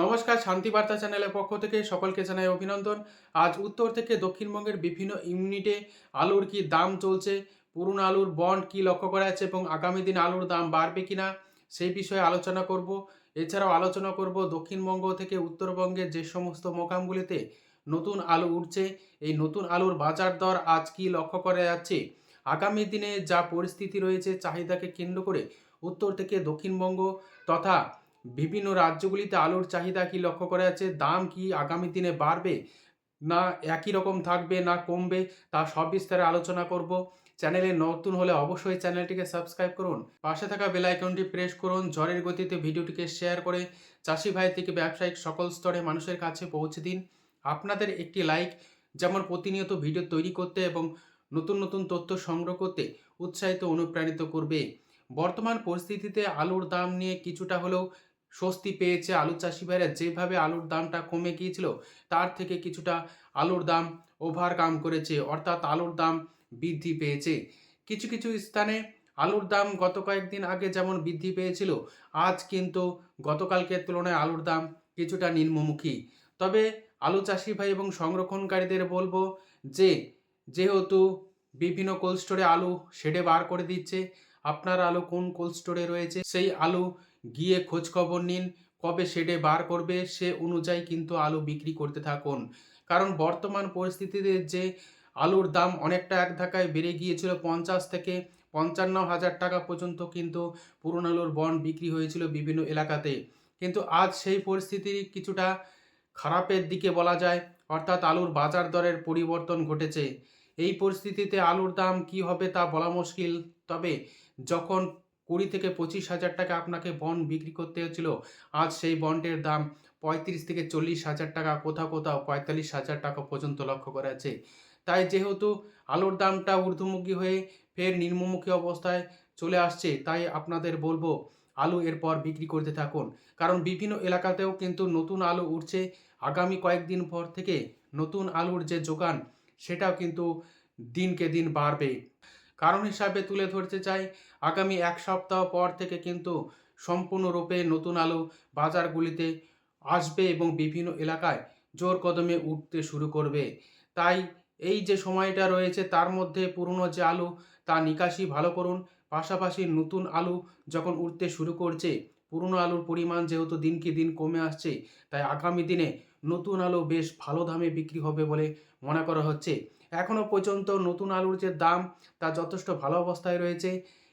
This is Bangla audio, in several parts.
নমস্কার শান্তিবার্তা চ্যানেলের পক্ষ থেকে সকলকে জানাই অভিনন্দন। আজ উত্তর থেকে দক্ষিণবঙ্গের বিভিন্ন ইউনিটে আলুর কি দাম চলছে, পুরনো আলুর বন্ড কি লক্ষ্য করা যাচ্ছে এবং আগামী দিন আলুর দাম বাড়বে কিনা, সেই বিষয়ে আলোচনা করব। এছাড়াও আলোচনা করব দক্ষিণবঙ্গ থেকে উত্তরবঙ্গের যে সমস্ত মোকামগুলিতে নতুন আলু উঠছে, এই নতুন আলুর বাজার দর আজ কি লক্ষ্য করা যাচ্ছে, আগামী দিনে যা পরিস্থিতি রয়েছে, চাহিদাকে কেন্দ্র করে উত্তর থেকে দক্ষিণবঙ্গ তথা বিভিন্ন রাজ্যগুলিতে আলুর চাহিদা কি লক্ষ্য করা যাচ্ছে? দাম কি আগামী দিনে বাড়বে? না একই রকম থাকবে, না কমবে? তা সব বিস্তারে আলোচনা করব। চ্যানেলে নতুন হলে অবশ্যই চ্যানেলটিকে সাবস্ক্রাইব করুন। পাশে থাকা বেল আইকনটি প্রেস করুন। ঝড়ের গতিতে ভিডিওটিকে শেয়ার করে চাষি ভাই থেকে ব্যবসায়িক সকল স্তরে মানুষের কাছে পৌঁছে দিন। আপনাদের একটি লাইক, যেমন প্রতিনিয়ত ভিডিও তৈরি করতে এবং নতুন নতুন তথ্য সংগ্রহ করতে উৎসাহিত অনুপ্রাণিত করবে। বর্তমান পরিস্থিতিতে আলুর দাম নিয়ে কিছুটা হলেও স্বস্তি পেয়েছে আলু চাষি ভাইরা। যেভাবে আলুর দামটা কমে গিয়েছিল, তার থেকে কিছুটা আলুর দাম ওভারকাম করেছে, অর্থাৎ আলুর দাম বৃদ্ধি পেয়েছে। কিছু কিছু স্থানে আলুর দাম গত কয়েকদিন আগে যেমন বৃদ্ধি পেয়েছিল, আজ কিন্তু গতকালকের তুলনায় আলুর দাম কিছুটা নিম্নমুখী। তবে আলু চাষি ভাই এবং সংরক্ষণকারীদের বলব যে, যেহেতু বিভিন্ন কোল্ড স্টোরে আলু শেডে বার করে দিচ্ছে, আপনার আলু কোন কোল্ড স্টোরে রয়েছে, সেই আলু গিয়ে খোঁজ খবর নিন, কবে শেডে বার করবে সে অনুযায়ী কিন্তু আলু বিক্রি করতে থাকুন। কারণ বর্তমান পরিস্থিতিতে যে আলুর দাম অনেকটা এক ধাক্কায় বেড়ে গিয়েছিল, পঞ্চাশ থেকে পঞ্চান্ন হাজার টাকা পর্যন্ত কিন্তু পুরনো আলুর বন্ড বিক্রি হয়েছিল বিভিন্ন এলাকাতে। কিন্তু আজ সেই পরিস্থিতি কিছুটা খারাপের দিকে বলা যায়, অর্থাৎ আলুর বাজার দরের পরিবর্তন ঘটেছে। এই পরিস্থিতিতে আলুর দাম কি হবে তা বলা মুশকিল। তবে যখন কুড়ি থেকে পঁচিশ হাজার টাকা আপনাকে বন্ড বিক্রি করতে হচ্ছিল আজ সেই বন্ডের দাম পঁয়ত্রিশ থেকে চল্লিশ হাজার টাকা, কোথাও কোথাও পঁয়তাল্লিশ হাজার টাকা পর্যন্ত লক্ষ্য করা যাচ্ছে। তাই যেহেতু আলুর দামটা ঊর্ধ্বমুখী হয়ে ফের নিম্নমুখী অবস্থায় চলে আসছে, তাই আপনাদের বলব আলু এরপর বিক্রি করতে থাকুন। কারণ বিভিন্ন এলাকাতেও কিন্তু নতুন আলু উঠছে। আগামী কয়েকদিন পর থেকে নতুন আলুর যে যোগান, সেটাও কিন্তু দিনকে দিন বাড়বে। কারণ হিসাবে তুলে ধরতে চাই, আগামী এক সপ্তাহ পর থেকে কিন্তু সম্পূর্ণরূপে নতুন আলু বাজারগুলিতে আসবে এবং বিভিন্ন এলাকায় জোর কদমে উঠতে শুরু করবে। তাই এই যে সময়টা রয়েছে, তার মধ্যে পুরনো যে আলু, তা নিকাশি ভালো করুন। পাশাপাশি নতুন আলু যখন উঠতে শুরু করছে, পুরনো আলুর পরিমাণ যেহেতু দিনকে দিন কমে আসছে, তাই আগামী দিনে নতুন আলু বেশ ভালো দামে বিক্রি হবে বলে মনে করা হচ্ছে। এখনও পর্যন্ত নতুন আলুর যে দাম, তা যথেষ্ট ভালো অবস্থায় রয়েছে।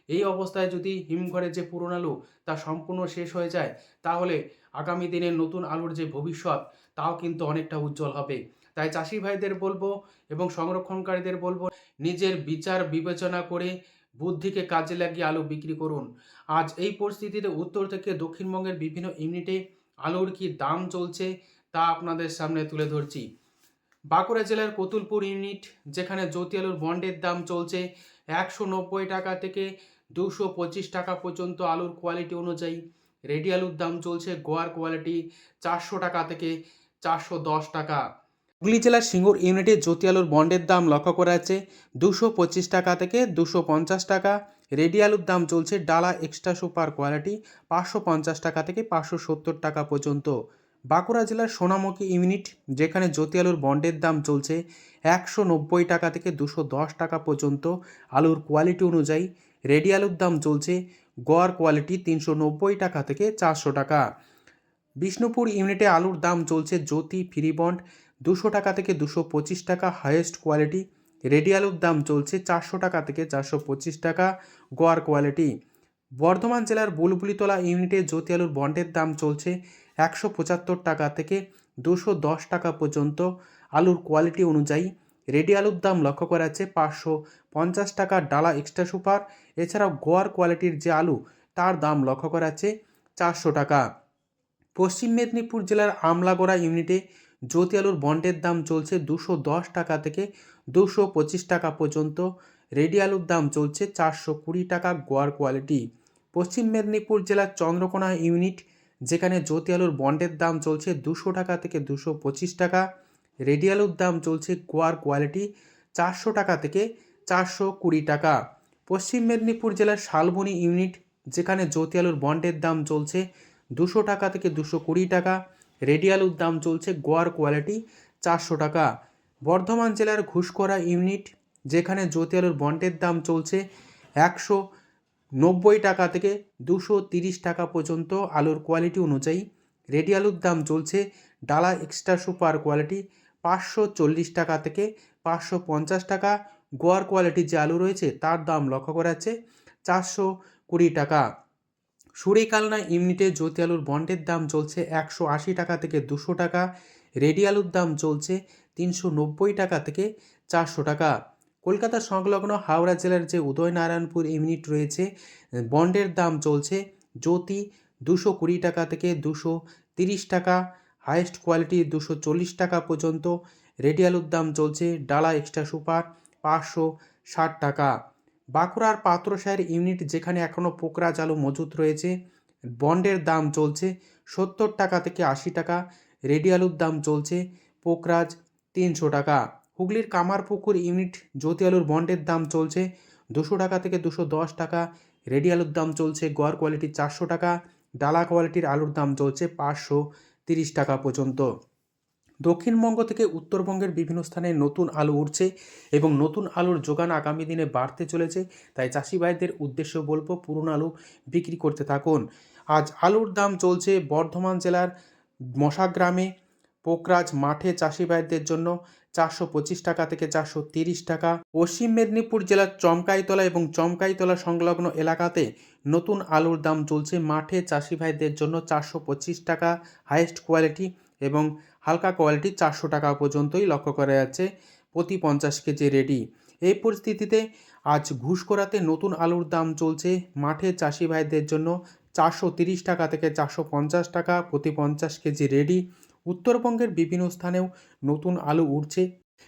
এই অবস্থায় যদি হিমঘরে যে পুরনো আলু, তা সম্পূর্ণ শেষ হয়ে যায়, তাহলে আগামী দিনে নতুন আলুর যে ভবিষ্যৎ, তাও কিন্তু অনেকটা উজ্জ্বল হবে। তাই চাষি ভাইদের বলব এবং সংরক্ষণকারীদের বলব, নিজের বিচার বিবেচনা করে বুদ্ধিকে কাজে লাগিয়ে আলু বিক্রি করুন। আজ এই পরিস্থিতিতে উত্তর থেকে দক্ষিণবঙ্গের বিভিন্ন ইউনিটে আলুর কি দাম চলছে তা আপনাদের সামনে তুলে ধরছি। বাঁকুড়া জেলার কতুলপুর ইউনিট, যেখানে জ্যোতি আলুর বন্ডের দাম চলছে একশো নব্বই টাকা থেকে দুশো পঁচিশ টাকা পর্যন্ত আলুর কোয়ালিটি অনুযায়ী। রেডি আলুর দাম চলছে গোয়ার কোয়ালিটি চারশো টাকা থেকে চারশো দশ টাকা। হুগলি জেলার সিঙ্গুর ইউনিটে জ্যোতি আলুর বন্ডের দাম লক্ষ্য করা যাচ্ছে দুশো পঁচিশ টাকা থেকে দুশো পঞ্চাশ টাকা। রেডি আলুর দাম চলছে ডালা এক্সট্রা সুপার কোয়ালিটি পাঁচশো পঞ্চাশ টাকা থেকে পাঁচশো সত্তর টাকা পর্যন্ত। বাঁকুড়া জেলার সোনামুখী ইউনিট, যেখানে জ্যোতি আলুর বন্ডের দাম চলছে একশো নব্বই টাকা থেকে দুশো দশ টাকা পর্যন্ত। আলুর কোয়ালিটি অনুযায়ী রেডি আলুর দাম চলছে গোয়ার কোয়ালিটি তিনশো নব্বই টাকা থেকে চারশো টাকা। বিষ্ণুপুর ইউনিটে আলুর দাম চলছে জ্যোতি ফ্রি বন্ড, দুশো টাকা থেকে দুশো পঁচিশ টাকা হাইয়েস্ট কোয়ালিটি রেডি আলুর দাম চলছে চারশো টাকা থেকে চারশো পঁচিশ টাকা গোয়ার কোয়ালিটি বর্ধমান জেলার বুলবুলিতলা ইউনিটে জ্যোতি আলুর বন্ডের দাম চলছে একশো পঁচাত্তর টাকা থেকে দুশো দশ টাকা পর্যন্ত। আলুর কোয়ালিটি অনুযায়ী রেডি আলুর দাম লক্ষ্য করা যাচ্ছে পাঁচশো পঞ্চাশ টাকা ডালা এক্সট্রা সুপার। এছাড়াও গোয়ার কোয়ালিটির যে আলু, তার দাম লক্ষ্য করা যাচ্ছে চারশো টাকা। পশ্চিম মেদিনীপুর জেলার আমলাগোড়া ইউনিটে জ্যোতি আলুর বন্ডের দাম চলছে দুশো দশ টাকা থেকে দুশো পঁচিশ টাকা পর্যন্ত। রেডি আলুর দাম চলছে চারশো কুড়ি টাকা গোয়ার কোয়ালিটি পশ্চিম মেদিনীপুর জেলার চন্দ্রকোনা ইউনিট যেখানে জ্যোতি আলুর বন্ডের দাম চলছে দুশো টাকা থেকে দুশো পঁচিশ টাকা, রেডি আলুর দাম চলছে গোয়ার কোয়ালিটি চারশো টাকা থেকে চারশো কুড়ি টাকা। পশ্চিম মেদিনীপুর জেলার শালবনী ইউনিট, যেখানে জ্যোতি আলুর বন্ডের দাম চলছে দুশো টাকা থেকে দুশো কুড়ি টাকা, রেডি আলুর দাম চলছে গোয়ার কোয়ালিটি চারশো টাকা। বর্ধমান জেলার ঘুষকরা ইউনিট, যেখানে জ্যোতি আলুর বন্ডের দাম চলছে একশো নব্বই টাকা থেকে দুশো তিরিশ টাকা পর্যন্ত আলুর কোয়ালিটি অনুযায়ী রেডি আলুর দাম চলছে ডালা এক্সট্রা সুপার কোয়ালিটি পাঁচশো চল্লিশ টাকা থেকে পাঁচশো পঞ্চাশ টাকা। গোয়ার কোয়ালিটির যে আলু রয়েছে তার দাম লক্ষ্য করা যাচ্ছে চারশো কুড়ি টাকা। সুরিকালনা ইউনিটে জ্যোতি আলুর বন্ডের দাম চলছে একশো আশি টাকা থেকে দুশো টাকা। রেডি আলুর দাম চলছে তিনশো নব্বই টাকা থেকে চারশো টাকা। কলকাতা সংলগ্ন হাওড়া জেলার যে উদয়নারায়ণপুর ইউনিট রয়েছে, বন্ডের দাম চলছে জ্যোতি দুশো কুড়ি টাকা থেকে দুশো তিরিশ টাকা হায়েস্ট কোয়ালিটি দুশো চল্লিশ টাকা পর্যন্ত রেডি আলুর দাম চলছে ডালা এক্সট্রা সুপার পাঁচশো ষাট টাকা। বাঁকুড়ার পাত্রসাহের ইউনিট যেখানে এখনও পোকরাজ চালু মজুত রয়েছে, বন্ডের দাম চলছে সত্তর টাকা থেকে আশি টাকা রেডি আলুর দাম চলছে পোকরাজ তিনশো টাকা। হুগলির কামারপুকুর ইউনিট জ্যোতি আলুর বন্ডের দাম চলছে দুশো টাকা থেকে দুশো দশ টাকা, রেডি আলুর দাম চলছে গড় কোয়ালিটির চারশো টাকা, ডালা কোয়ালিটির আলুর দাম চলছে পাঁচশো তিরিশ টাকা পর্যন্ত। দক্ষিণবঙ্গ থেকে উত্তরবঙ্গের বিভিন্ন স্থানে নতুন আলু উঠছে এবং নতুন আলুর যোগান আগামী দিনে বাড়তে চলেছে, তাই চাষি ভাইদের উদ্দেশ্য বলব পুরনো আলু বিক্রি করতে থাকুন। আজ আলুর দাম চলছে বর্ধমান জেলার মশাগ্রামে পোকরাজ মাঠে চাষি ভাইদের জন্য চারশো পঁচিশ টাকা থেকে চারশো তিরিশ টাকা। পশ্চিম মেদিনীপুর জেলার চমকাইতলা এবং চমকাইতলা সংলগ্ন এলাকাতে নতুন আলুর দাম চলছে মাঠে চাষি ভাইদের জন্য চারশো পঁচিশ টাকা, হাইয়েস্ট কোয়ালিটি এবং হালকা কোয়ালিটি চারশো টাকা পর্যন্তই লক্ষ্য করা যাচ্ছে প্রতি পঞ্চাশ কেজি রেডি। এই পরিস্থিতিতে আজ ঘুষকরাতে নতুন আলুর দাম চলছে মাঠে চাষি ভাইদের জন্য চারশো তিরিশ টাকা থেকে চারশো পঞ্চাশ টাকা প্রতি পঞ্চাশ কেজি রেডি। উত্তরবঙ্গের বিভিন্ন স্থানেও নতুন আলু উঠছে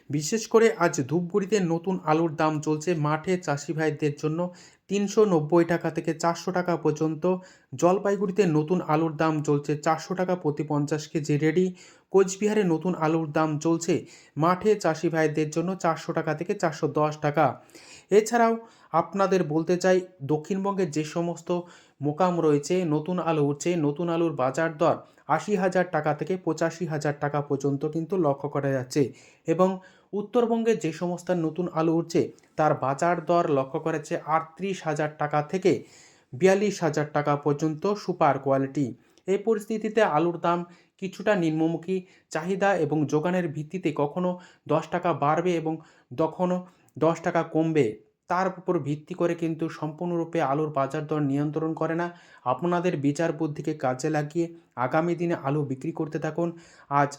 বিশেষ করে আজ ধূপগুড়িতে নতুন আলুর দাম চলছে মাঠে চাষি ভাইদের জন্য তিনশো নব্বই টাকা থেকে চারশো টাকা পর্যন্ত। জলপাইগুড়িতে নতুন আলুর দাম চলছে চারশো টাকা প্রতি পঞ্চাশ কেজি রেডি। কোচবিহারে নতুন আলুর দাম চলছে মাঠে চাষি ভাইদের জন্য চারশো টাকা থেকে চারশো দশ টাকা। এছাড়াও আপনাদের বলতে চাই দক্ষিণবঙ্গের যে সমস্ত মোকাম রয়েছে, নতুন আলু উঠছে, নতুন আলুর বাজার দর আশি হাজার টাকা থেকে পঁচাশি হাজার টাকা পর্যন্ত কিন্তু লক্ষ্য করা যাচ্ছে এবং উত্তরবঙ্গে যে সমস্ত নতুন আলু উঠছে, তার বাজার দর লক্ষ্য করা যাচ্ছে আটত্রিশ হাজার টাকা থেকে বিয়াল্লিশ হাজার টাকা পর্যন্ত সুপার কোয়ালিটি। এই পরিস্থিতিতে আলুর দাম কিছুটা নিম্নমুখী, চাহিদা এবং যোগানের ভিত্তিতে কখনো দশ টাকা বাড়বে এবং কখনো দশ টাকা কমবে। তার উপর ভিত্তি করে কিন্তু সম্পূর্ণরূপে আলুর বাজার দর নিয়ন্ত্রণ করে না। আপনাদের বিচার বুদ্ধিকে কাজে লাগিয়ে আগামী দিনে আলু বিক্রি করতে থাকুন। আজ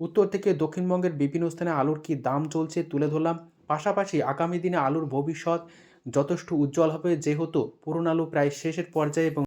উত্তর থেকে দক্ষিণবঙ্গের বিভিন্ন স্থানে আলুর কী দাম চলছে তুলে ধরলাম। পাশাপাশি আগামী দিনে আলুর ভবিষ্যৎ যথেষ্ট উজ্জ্বল হবে, যেহেতু পুরনো আলু প্রায় শেষের পর্যায়ে এবং